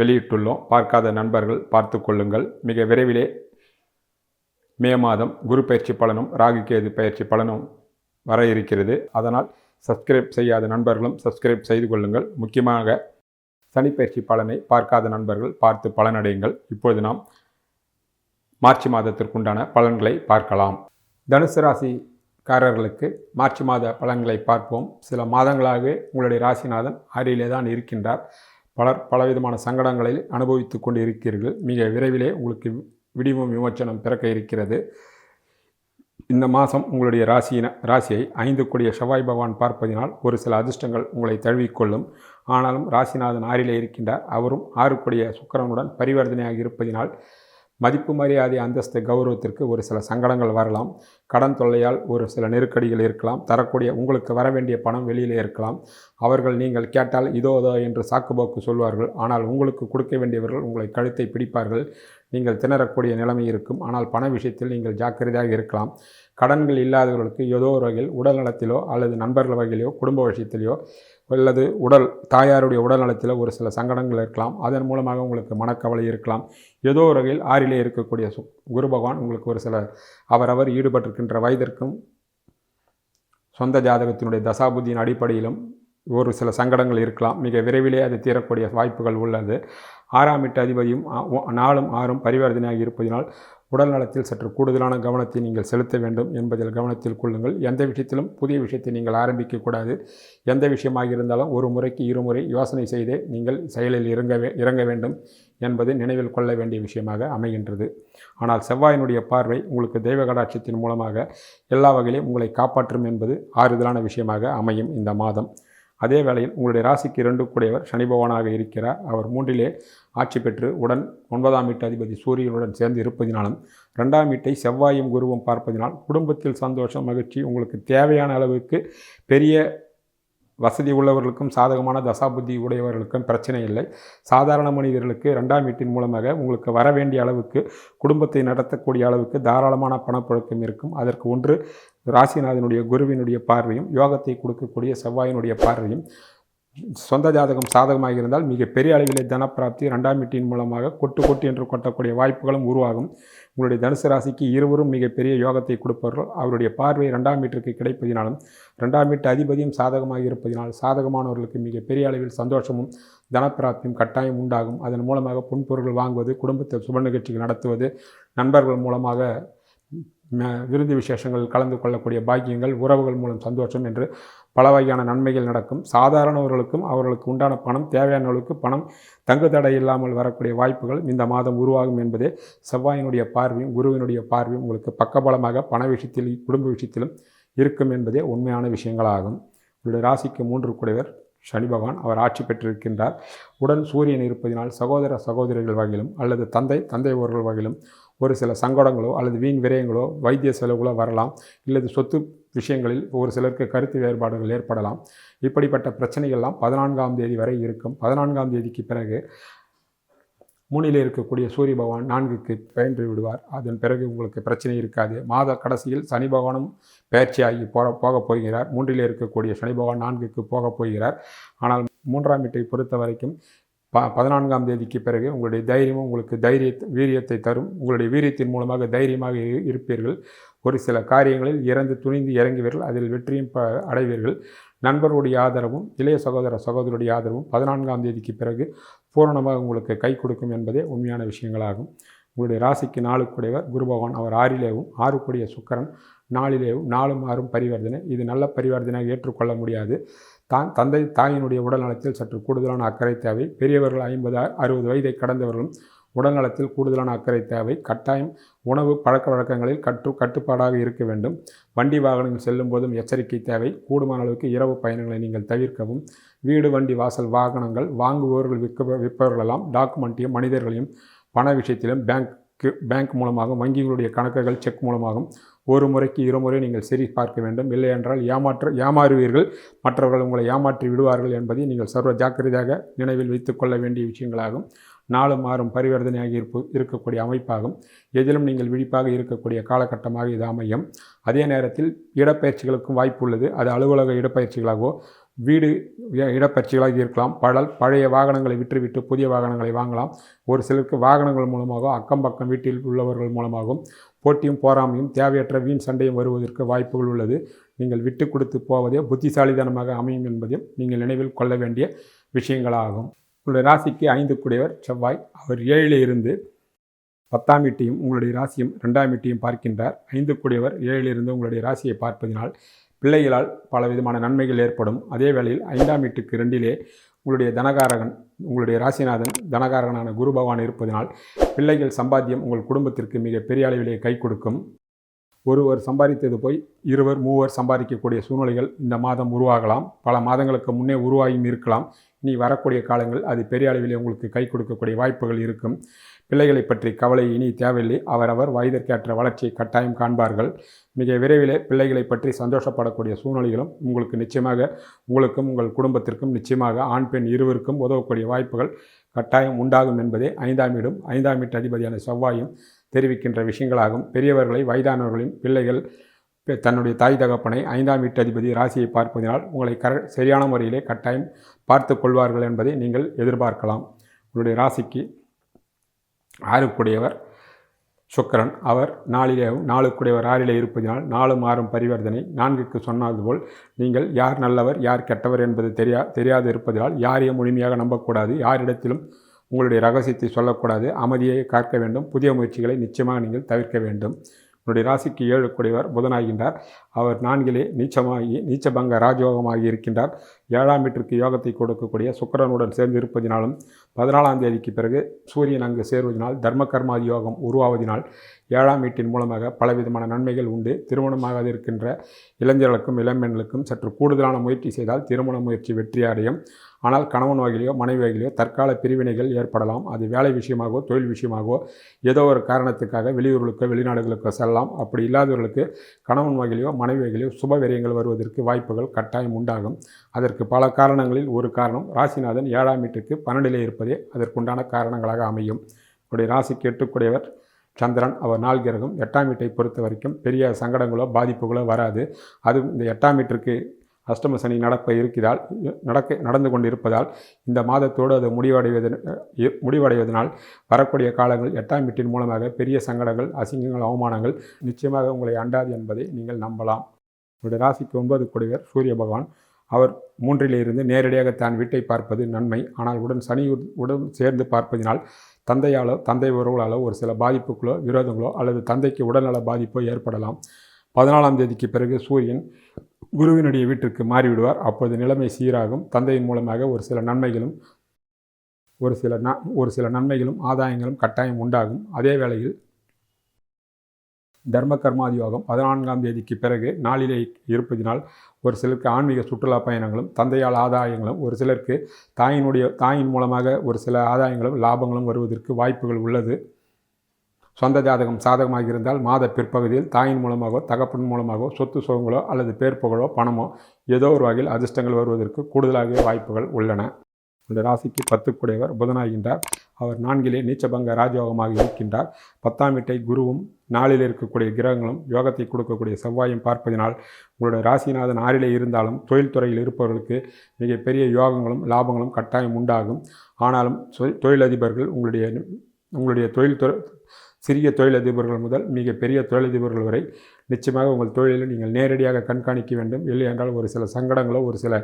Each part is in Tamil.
வெளியிட்டுள்ளோம். பார்க்காத நண்பர்கள் பார்த்து கொள்ளுங்கள். மிக விரைவிலே மே மாதம் குரு பயிற்சி பலனும் ராகு கேது பயிற்சி பலனும் வர இருக்கிறது. அதனால் சப்ஸ்கிரைப் செய்யாத நண்பர்களும் சப்ஸ்கிரைப் செய்து கொள்ளுங்கள். முக்கியமாக சனிப்பயிற்சி பலனை பார்க்காத நண்பர்கள் பார்த்து பலனடையுங்கள். இப்பொழுது நாம் மார்ச் மாதத்திற்குண்டான பலன்களை பார்க்கலாம். தனுசு ராசிக்காரர்களுக்கு மார்ச் மாத பலன்களை பார்ப்போம். சில மாதங்களாகவே உங்களுடைய ராசிநாதன் ஆறிலே தான் இருக்கின்றார். பலர் பலவிதமான சங்கடங்களில் அனுபவித்து கொண்டு இருக்கிறீர்கள் மிக விரைவிலே உங்களுக்கு விடிவும் விமோச்சனம் பிறக்க இருக்கிறது. இந்த மாதம் உங்களுடைய ராசியின ராசியை ஐந்து கூடிய செவ்வாய் பகவான் பார்ப்பதினால் ஒரு சில அதிர்ஷ்டங்கள் உங்களை தழுவிக்கொள்ளும். ஆனாலும் ராசிநாதன் ஆறிலே இருக்கின்றார். அவரும் ஆறு கூடிய சுக்கரனுடன் பரிவர்த்தனையாக இருப்பதினால் மதிப்பு மரியாதை அந்தஸ்து கௌரவத்திற்கு ஒரு சில சங்கடங்கள் வரலாம். கடன் தொல்லையால் ஒரு சில நெருக்கடிகள் இருக்கலாம். தரக்கூடிய உங்களுக்கு வர வேண்டிய பணம் வெளியிலே இருக்கலாம். அவர்கள் நீங்கள் கேட்டால் இதோ இதோ என்று சாக்குபோக்கு சொல்வார்கள். ஆனால் உங்களுக்கு கொடுக்க வேண்டியவர்கள் உங்களை கழுத்தை பிடிப்பார்கள். நீங்கள் திணறக்கூடிய நிலைமை இருக்கும். ஆனால் பண விஷயத்தில் நீங்கள் ஜாக்கிரதையாக இருக்கலாம். கடன்கள் இல்லாதவர்களுக்கு ஏதோ ஒரு வகையில் உடல் நலத்திலோ அல்லது நண்பர்கள் வகையிலோ குடும்ப விஷயத்திலையோ அல்லது உடல் தாயாருடைய உடல் நலத்தில் ஒரு சில சங்கடங்கள் இருக்கலாம். அதன் மூலமாக உங்களுக்கு மனக்கவலை இருக்கலாம். ஏதோ ஒரு வகையில் ஆறிலே இருக்கக்கூடிய சு குரு பகவான் உங்களுக்கு ஒரு சில அவரவர் ஈடுபட்டிருக்கின்ற வயதிற்கும் சொந்த ஜாதகத்தினுடைய தசாபுத்தியின் அடிப்படையிலும் ஒரு சில சங்கடங்கள் இருக்கலாம். மிக விரைவிலே அது தீரக்கூடிய வாய்ப்புகள் உள்ளது. ஆறாம் எட்டு அதிபதியும் நாளும் ஆறும் பரிவர்த்தனையாக இருப்பதினால் உடல் நலத்தில் சற்று கூடுதலான கவனத்தை நீங்கள் செலுத்த வேண்டும் என்பதில் கவனத்தில் கொள்ளுங்கள். எந்த விஷயத்திலும் புதிய விஷயத்தை நீங்கள் ஆரம்பிக்கக்கூடாது எந்த விஷயமாக இருந்தாலும் ஒரு முறைக்கு இருமுறை யோசனை செய்தே நீங்கள் செயலில் இறங்க இறங்க வேண்டும் என்பது நினைவில் கொள்ள வேண்டிய விஷயமாக அமைகின்றது. ஆனால் செவ்வாயினுடைய பார்வை உங்களுக்கு தெய்வ கடாட்சத்தின் மூலமாக எல்லா வகையிலும் உங்களை காப்பாற்றும் என்பது ஆறுதலான விஷயமாக அமையும் இந்த மாதம். அதே வேளையில் உங்களுடைய ராசிக்கு இரண்டு கூடியவர் சனி பகவானாக இருக்கிறார். அவர் மூன்றிலே ஆட்சி பெற்று உடன் ஒன்பதாம் வீட்டு அதிபதி சூரியனுடன் சேர்ந்து இருப்பதினாலும் ரெண்டாம் வீட்டை செவ்வாயும் குருவும் பார்ப்பதினால் குடும்பத்தில் சந்தோஷம் மகிழ்ச்சி உங்களுக்கு தேவையான அளவுக்கு பெரிய வசதி உள்ளவர்களுக்கும் சாதகமான தசாபுத்தி உடையவர்களுக்கும் பிரச்சனை இல்லை. சாதாரண மனிதர்களுக்கு ரெண்டாம் வீட்டின் மூலமாக உங்களுக்கு வர வேண்டிய அளவுக்கு குடும்பத்தை நடத்தக்கூடிய அளவுக்கு தாராளமான பணப்புழக்கம் இருக்கும். அதற்கு ஒன்று ராசிநாதனுடைய குருவினுடைய பார்வையும் யோகத்தை கொடுக்கக்கூடிய செவ்வாயினுடைய பார்வையும் சொந்த ஜாதகம் சாதகமாக இருந்தால் மிக பெரிய அளவிலே தனப்பிராப்தி ரெண்டாம் வீட்டின் மூலமாக கொட்டு கொட்டு என்று கொட்டக்கூடிய வாய்ப்புகளும் உருவாகும். உங்களுடைய தனுசு ராசிக்கு இருவரும் மிகப்பெரிய யோகத்தை கொடுப்பவர்கள். அவருடைய பார்வை ரெண்டாம் வீட்டிற்கு கிடைப்பதினாலும் ரெண்டாம் வீட்டு அதிபதியும் சாதகமாக இருப்பதினால் சாதகமானவர்களுக்கு மிகப்பெரிய அளவில் சந்தோஷமும் தனப்பிராப்தியும் கட்டாயம் உண்டாகும். அதன் மூலமாக பொன்பொருள் வாங்குவது குடும்பத்தை சுப நிகழ்ச்சிகள் நடத்துவது நண்பர்கள் மூலமாக விருந்து விசேஷங்கள் கலந்து கொள்ளக்கூடிய பாக்கியங்கள் உறவுகள் மூலம் சந்தோஷம் என்று பல வகையான நன்மைகள் நடக்கும். சாதாரணவர்களுக்கும் அவர்களுக்கு உண்டான பணம் தேவையானவர்களுக்கு பணம் தங்கு தடை இல்லாமல் வரக்கூடிய வாய்ப்புகள் இந்த மாதம் உருவாகும் என்பதே செவ்வாயினுடைய பார்வையும் குருவினுடைய பார்வையும் உங்களுக்கு பக்கபலமாக பண விஷயத்தில் குடும்ப விஷயத்திலும் இருக்கும் என்பதே உண்மையான விஷயங்களாகும். இவருடைய ராசிக்கு மூன்று குடைவர். சனி பகவான் அவர் ஆட்சி பெற்றிருக்கின்றார். உடன் சூரியன் இருப்பதினால் சகோதர சகோதரிகள் வகையிலும் அல்லது தந்தை தந்தை அவர்கள் வகையிலும் ஒரு சில சங்கடங்களோ அல்லது வீண் விரயங்களோ வைத்திய செலவுகளோ வரலாம். இல்லது சொத்து விஷயங்களில் ஒரு சிலருக்கு கருத்து வேறுபாடுகள் ஏற்படலாம். இப்படிப்பட்ட பிரச்சனைகள்லாம் பதினான்காம் தேதி வரை இருக்கும். பதினான்காம் தேதிக்கு பிறகு மூணிலே இருக்கக்கூடிய சூரிய பகவான் நான்குக்கு பயின்று விடுவார். அதன் பிறகு உங்களுக்கு பிரச்சனை இருக்காது. மாத கடைசியில் சனி பகவானும் பயிற்சியாகி போக போகப் போகிறார். மூன்றிலே இருக்கக்கூடிய சனி பகவான் நான்குக்கு போகப் போகிறார். ஆனால் மூன்றாம் வீட்டை பொறுத்த வரைக்கும் ப பதினான்காம் தேதிக்கு பிறகு உங்களுடைய தைரியமும் உங்களுக்கு தைரிய வீரியத்தை தரும். உங்களுடைய வீரியத்தின் மூலமாக தைரியமாக இருப்பீர்கள். ஒரு சில காரியங்களில் இறந்து துணிந்து இறங்குவீர்கள். அதில் வெற்றியும் ப அடைவீர்கள். நண்பர்களுடைய ஆதரவும் இளைய சகோதர சகோதரருடைய ஆதரவும் பதினான்காம் தேதிக்கு பிறகு பூரணமாக உங்களுக்கு கை கொடுக்கும் என்பதே உண்மையான விஷயங்களாகும். உங்களுடைய ராசிக்கு நாளுக்குடையவர் குரு பகவான் அவர் ஆறிலேவும் ஆறுக்குடைய சுக்கரன் நாளிலேயும் நாலும் ஆறும் பரிவர்த்தனை. இது நல்ல பரிவர்த்தனையாக ஏற்றுக்கொள்ள முடியாது. தான் தந்தை தாயினுடைய உடல் நலத்தில் சற்று கூடுதலான அக்கறை தேவை. பெரியவர்கள் ஐம்பது அறுபது வயதை கடந்தவர்களும் உடல்நலத்தில் கூடுதலான அக்கறை தேவை. கட்டாயம் உணவு பழக்க வழக்கங்களில் கட்டு கட்டுப்பாடாக இருக்க வேண்டும். வண்டி வாகனங்கள் செல்லும் போதும் எச்சரிக்கை தேவை. கூடுமான அளவுக்கு இரவு பயணங்களை நீங்கள் தவிர்க்கவும். வீடு வண்டி வாசல் வாகனங்கள் வாங்குபவர்கள் விற்க விற்பவர்களெல்லாம் டாக்குமெண்ட்டையும் மனிதர்களையும் பண விஷயத்திலும் பேங்க்கு பேங்க் மூலமாகவும் வங்கிகளுடைய கணக்குகள் செக் மூலமாகவும் ஒரு முறைக்கு இருமுறை நீங்கள் சரி பார்க்க வேண்டும். இல்லை என்றால் ஏமாற்ற ஏமாறுவீர்கள். மற்றவர்கள் உங்களை ஏமாற்றி விடுவார்கள் என்பதை நீங்கள் சர்வ ஜாக்கிரதையாக நினைவில் வைத்துக்கொள்ள வேண்டிய விஷயங்களாகும். நாளும் மாறும் பரிவர்த்தனையாக இருப்பு இருக்கக்கூடிய அமைப்பாகும். எதிலும் நீங்கள் விழிப்பாக இருக்கக்கூடிய காலகட்டமாக இது அமையும். அதே நேரத்தில் இடப்பயிற்சிகளுக்கும் வாய்ப்பு உள்ளது. அது அலுவலக இடப்பயிற்சிகளாகவோ வீடு இடப்பயிற்சிகளாக இருக்கலாம். பழல் பழைய வாகனங்களை விற்றுவிட்டு புதிய வாகனங்களை வாங்கலாம். ஒரு சிலருக்கு வாகனங்கள் மூலமாகவும் அக்கம் பக்கம் வீட்டில் உள்ளவர்கள் மூலமாகவும் போட்டியும் போராமையும் தேவையற்ற வீண் சண்டையும் வருவதற்கு வாய்ப்புகள் உள்ளது. நீங்கள் விட்டு கொடுத்து போவதே புத்திசாலிதனமாக அமையும் என்பதையும் நீங்கள் நினைவில் கொள்ள வேண்டிய விஷயங்களாகும். உங்களுடைய ராசிக்கு ஐந்து கூடியவர் செவ்வாய். அவர் ஏழில் இருந்து பத்தாம் வீட்டையும் உங்களுடைய ராசியும் ரெண்டாம் வீட்டையும் பார்க்கின்றார். ஐந்து கூடியவர் ஏழில் இருந்து உங்களுடைய ராசியை பார்ப்பதினால் பிள்ளைகளால் பலவிதமான நன்மைகள் ஏற்படும். அதே வேளையில் ஐந்தாம் வீட்டுக்கு ரெண்டிலே உங்களுடைய தனகாரகன் உங்களுடைய ராசிநாதன் தனகாரகனான குரு பகவான் இருப்பதனால் பிள்ளைகள் சம்பாத்தியம் உங்கள் குடும்பத்திற்கு மிக பெரிய அளவிலே கை கொடுக்கும். ஒருவர் சம்பாதித்தது போய் இருவர் மூவர் சம்பாதிக்கக்கூடிய சூழ்நிலைகள் இந்த மாதம் உருவாகலாம். பல மாதங்களுக்கு முன்னே உருவாகியும் இருக்கலாம். இனி வரக்கூடிய காலங்கள் அது பெரிய அளவிலே உங்களுக்கு கை கொடுக்கக்கூடிய வாய்ப்புகள் இருக்கும். பிள்ளைகளை பற்றி கவலை இனி தேவையில்லை. அவரவர் வயதிற்கேற்ற வளர்ச்சியை கட்டாயம் காண்பார்கள். மிக விரைவிலே பிள்ளைகளை பற்றி சந்தோஷப்படக்கூடிய சூழ்நிலைகளும் உங்களுக்கு நிச்சயமாக உங்களுக்கும் உங்கள் குடும்பத்திற்கும் நிச்சயமாக ஆண் பெண் இருவருக்கும் உதவக்கூடிய வாய்ப்புகள் கட்டாயம் உண்டாகும் என்பதே ஐந்தாம் வீடும் ஐந்தாம் வீட்டு அதிபதியான செவ்வாயும் தெரிவிக்கின்ற விஷயங்களாகும். பெரியவர்களை வயதானவர்களின் பிள்ளைகள் தன்னுடைய தாய் தகப்பனை ஐந்தாம் வீட்டு அதிபதி ராசியை பார்ப்பதினால் உங்களை கர சரியான முறையிலே கட்டாயம் பார்த்து கொள்வார்கள் என்பதை நீங்கள் எதிர்பார்க்கலாம். உங்களுடைய ராசிக்கு ஆறுக்குடையவர் சுக்கிரன். அவர் நாளிலே நாளுக்குடையவர் ஆறிலே இருப்பதினால் நாலு மாறும் பரிவர்த்தனை. நான்குக்கு சொன்னது போல் நீங்கள் யார் நல்லவர் யார் கெட்டவர் என்பது தெரியா தெரியாது இருப்பதால் யாரையும் முழுமையாக நம்பக்கூடாது. யாரிடத்திலும் உங்களுடைய ரகசியத்தை சொல்லக்கூடாது. அமைதியை காக்க வேண்டும். புதிய முயற்சிகளை நிச்சயமாக நீங்கள் தவிர்க்க வேண்டும். என்னுடைய ராசிக்கு ஏழு கூடியவர் புதனாகின்றார். அவர் நான்கிலே நீச்சமாகி நீச்சபங்க ராஜயோகமாகி இருக்கின்றார். ஏழாம் வீட்டிற்கு யோகத்தை கொடுக்கக்கூடிய சுக்கிரனுடன் சேர்ந்து இருப்பதினாலும் பதினாலாம் தேதிக்கு பிறகு சூரியன் அங்கு சேருவதனால் தர்ம கர்மாதி யோகம் உருவாவதினால் ஏழாம் வீட்டின் மூலமாக பலவிதமான நன்மைகள் உண்டு. திருமணமாக இருக்கின்ற இளைஞர்களுக்கும் இளம்பெண்களுக்கும் சற்று கூடுதலான முயற்சி செய்தால் திருமண முயற்சி வெற்றி அடையும் ஆனால் கணவன் வகையிலையோ மனைவி வகையிலையோ தற்கால பிரிவினைகள் ஏற்படலாம். அது வேலை விஷயமாகவோ தொழில் விஷயமாகவோ ஏதோ ஒரு காரணத்துக்காக வெளியூர்களுக்கோ வெளிநாடுகளுக்கோ செல்லலாம். அப்படி இல்லாதவர்களுக்கு கணவன் வகையிலையோ மனைவி வகையிலையோ சுப விரயங்கள் வருவதற்கு வாய்ப்புகள் கட்டாயம் உண்டாகும். அதற்கு பல காரணங்களில் ஒரு காரணம் ராசிநாதன் ஏழாம் வீட்டுக்கு பன்னெண்டிலே இருப்பதே அதற்குண்டான காரணங்களாக அமையும். உடைய ராசிக்கு எட்டுக்குடையவர் சந்திரன் அவர் நாள் கிரகம் எட்டாம் வீட்டை பொறுத்த வரைக்கும் பெரிய சங்கடங்களோ பாதிப்புகளோ வராது. அதுவும் இந்த எட்டாம் வீட்டிற்கு அஷ்டம சனி நடப்ப இருக்கிறதால் நடக்க நடந்து கொண்டிருப்பதால் இந்த மாதத்தோடு அது முடிவடைவது முடிவடைவதனால் வரக்கூடிய காலங்கள் எட்டாம் வீட்டின் மூலமாக பெரிய சங்கடங்கள் அசிங்கங்கள் அவமானங்கள் நிச்சயமாக உங்களை அண்டாது என்பதை நீங்கள் நம்பலாம். உங்களுடைய ராசிக்கு ஒன்பது கொடிவர் சூரிய பகவான். அவர் மூன்றிலிருந்து நேரடியாக தான் வீட்டை பார்ப்பது நன்மை. ஆனால் உடன் சனி உடன் சேர்ந்து பார்ப்பதினால் தந்தையாலோ தந்தை உறவுகளாலோ ஒரு சில பாதிப்புகளோ விரோதங்களோ அல்லது தந்தைக்கு உடல்நல பாதிப்போ ஏற்படலாம். பதினாலாம் தேதிக்கு பிறகு சூரியன் குருவினுடைய வீட்டிற்கு மாறிவிடுவார். அப்பொழுது நிலைமை சீராகும். தந்தையின் மூலமாக ஒரு சில நன்மைகளும் ஒரு சில ந ஒரு சில நன்மைகளும் ஆதாயங்களும் கட்டாயம் உண்டாகும். அதே வேளையில் தர்ம கர்மாதி யோகம் பதினான்காம் தேதிக்கு பிறகு நாளிலே இருப்பதினால் ஒரு சிலருக்கு ஆன்மீக சுற்றுலா பயணங்களும் தந்தையால் ஆதாயங்களும் ஒரு சிலருக்கு தாயினுடைய தாயின் மூலமாக ஒரு சில ஆதாயங்களும் லாபங்களும் வருவதற்கு வாய்ப்புகள் உள்ளது. சொந்த ஜாதகம் சாதகமாக இருந்தால் மாத பிற்பகுதியில் தாயின் மூலமாகவோ தகப்பன் மூலமாகவோ சொத்து சுகங்களோ அல்லது பேர் புகழோ பணமோ ஏதோ ஒரு வகையில் அதிர்ஷ்டங்கள் வருவதற்கு கூடுதலாகவே வாய்ப்புகள் உள்ளன. இந்த ராசிக்கு பத்துக்குடையவர் புதனாகின்றார். அவர் நான்கிலே நீச்சபங்க ராஜயோகமாக இருக்கின்றார். பத்தாம் வீட்டை குருவும் நாளில் இருக்கக்கூடிய கிரகங்களும் யோகத்தை கொடுக்கக்கூடிய செவ்வாயும் பார்ப்பதினால் உங்களுடைய ராசிநாதன் ஆறிலே இருந்தாலும் தொழில்துறையில் இருப்பவர்களுக்கு மிகப்பெரிய யோகங்களும் லாபங்களும் கட்டாயம் உண்டாகும். ஆனாலும் தொழிலதிபர்கள் உங்களுடைய உங்களுடைய தொழில்துறை சிறிய தொழிலதிபர்கள் முதல் மிக பெரிய தொழிலதிபர்கள் வரை நிச்சயமாக உங்கள் தொழிலில் நீங்கள் நேரடியாக கண்காணிக்க வேண்டும். இல்லை என்றால் ஒரு சில சங்கடங்களோ ஒரு சில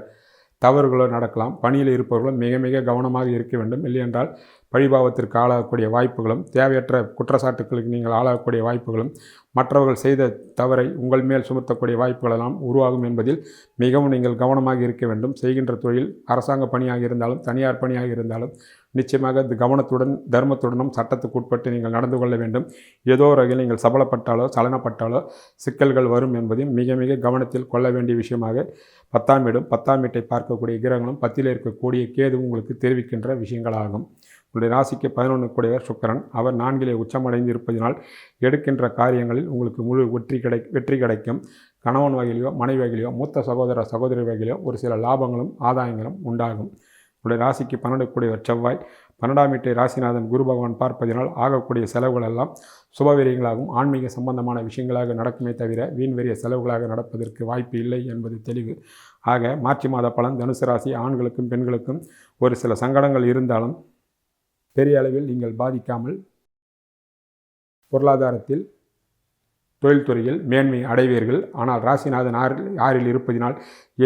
தவறுகளோ நடக்கலாம். பணியில் இருப்பவர்களும் மிக மிக கவனமாக இருக்க வேண்டும். இல்லை என்றால் பழிபாவத்திற்கு ஆளாகக்கூடிய வாய்ப்புகளும் தேவையற்ற குற்றச்சாட்டுகளுக்கு நீங்கள் ஆளாகக்கூடிய வாய்ப்புகளும் மற்றவர்கள் செய்த தவறை உங்கள் மேல் சுமத்தக்கூடிய வாய்ப்புகளெல்லாம் உருவாகும் என்பதில் மிகவும் நீங்கள் கவனமாக இருக்க வேண்டும். செய்கின்ற தொழில் அரசாங்க பணியாக இருந்தாலும் தனியார் பணியாக இருந்தாலும் நிச்சயமாக கவனத்துடன் தர்மத்துடனும் சட்டத்துக்கு உட்பட்டு நீங்கள் நடந்து கொள்ள வேண்டும். ஏதோ ஒரு வகையில் நீங்கள் சபலப்பட்டாலோ சலனப்பட்டாலோ சிக்கல்கள் வரும் என்பதையும் மிக மிக கவனத்தில் கொள்ள வேண்டிய விஷயமாக பத்தாம் வீடும் பத்தாம் வீட்டை பார்க்கக்கூடிய கிரகங்களும் பத்தியில் இருக்கக்கூடிய கேது உங்களுக்கு தெரிவிக்கின்ற விஷயங்களாகும். உங்களுடைய ராசிக்கு பதினொன்று கூடையவர் சுக்கரன். அவர் நான்கிலே உச்சமடைந்து இருப்பதினால் எடுக்கின்ற காரியங்களில் உங்களுக்கு முழு வெற்றி கிடை வெற்றி கிடைக்கும். கணவன் வகையிலையோ மனைவி வகையிலையோ மூத்த சகோதர சகோதரி வகையிலையோ ஒரு சில லாபங்களும் ஆதாயங்களும் உண்டாகும். உங்களுடைய ராசிக்கு பன்னெண்டு கூடியவர் செவ்வாய். பன்னெண்டாம் வீட்டை ராசிநாதன் குரு பகவான் பார்ப்பதினால் ஆகக்கூடிய செலவுகள் எல்லாம் சுபவீரியங்களாகவும் ஆன்மீக சம்பந்தமான விஷயங்களாக நடக்குமே தவிர வீண்வெறிய செலவுகளாக நடப்பதற்கு வாய்ப்பு இல்லை என்பது தெளிவு. ஆக மார்ச் மாத பலன் தனுசு ராசி ஆண்களுக்கும் பெண்களுக்கும் ஒரு சில சங்கடங்கள் இருந்தாலும் பெரிய அளவில் நீங்கள் பாதிக்காமல் பொருளாதாரத்தில் தொழில்துறையில் மேன்மை அடைவீர்கள். ஆனால் ராசிநாதன் ஆறில் ஆறில் இருப்பதினால்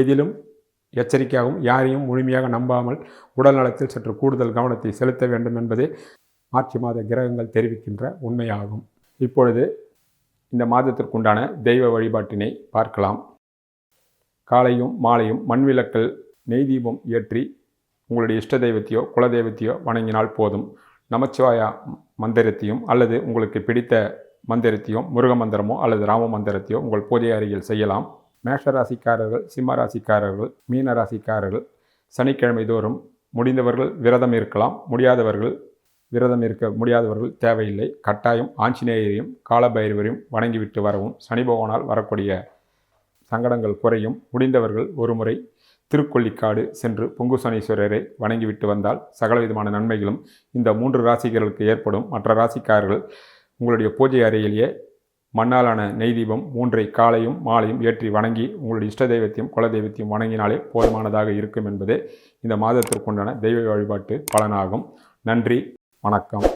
எதிலும் எச்சரிக்கையாகவும் யாரையும் முழுமையாக நம்பாமல் உடல் நலத்தில் சற்று கூடுதல் கவனத்தை செலுத்த வேண்டும் என்பதே மார்ச் மாத கிரகங்கள் தெரிவிக்கின்ற உண்மையாகும். இப்பொழுது இந்த மாதத்திற்குண்டான தெய்வ வழிபாட்டினை பார்க்கலாம். காலையும் மாலையும் மண்விளக்கல் நெய் தீபம் ஏற்றி உங்களுடைய இஷ்ட தெய்வத்தையோ குல தெய்வத்தையோ வணங்கினால் போதும். நமச்சிவாயா மந்திரத்தையும் அல்லது உங்களுக்கு பிடித்த மந்திரத்தையும் முருக மந்திரமோ அல்லது ராம மந்திரத்தையோ உங்கள் பூஜை அருகில் செய்யலாம். மேஷ ராசிக்காரர்கள் சிம்ம ராசிக்காரர்கள் மீன ராசிக்காரர்கள் சனிக்கிழமை தோறும் முடிந்தவர்கள் விரதம் இருக்கலாம். முடியாதவர்கள் விரதம் இருக்க முடியாதவர்கள் தேவையில்லை. கட்டாயம் ஆஞ்சநேயரையும் காலபைரவரையும் வணங்கிவிட்டு வரவும் சனி பகவானால் வரக்கூடிய சங்கடங்கள் குறையும். முடிந்தவர்கள் ஒருமுறை திருக்கொள்ளிக்காடு சென்று பொங்குசனீஸ்வரரை வணங்கிவிட்டு வந்தால் சகலவிதமான நன்மைகளும் இந்த மூன்று ராசிகர்களுக்கு ஏற்படும். மற்ற ராசிக்காரர்கள் உங்களுடைய பூஜை அறையிலேயே மண்ணாலான நெய் தீபம் மூன்றை காலையும் மாலையும் ஏற்றி வணங்கி உங்களுடைய இஷ்ட தெய்வத்தையும் குல தெய்வத்தையும் வணங்கினாலே போதுமானதாக இருக்கும் என்பதே இந்த மாதத்திற்குண்டான தெய்வ வழிபாட்டு பலனாகும். நன்றி வணக்கம்.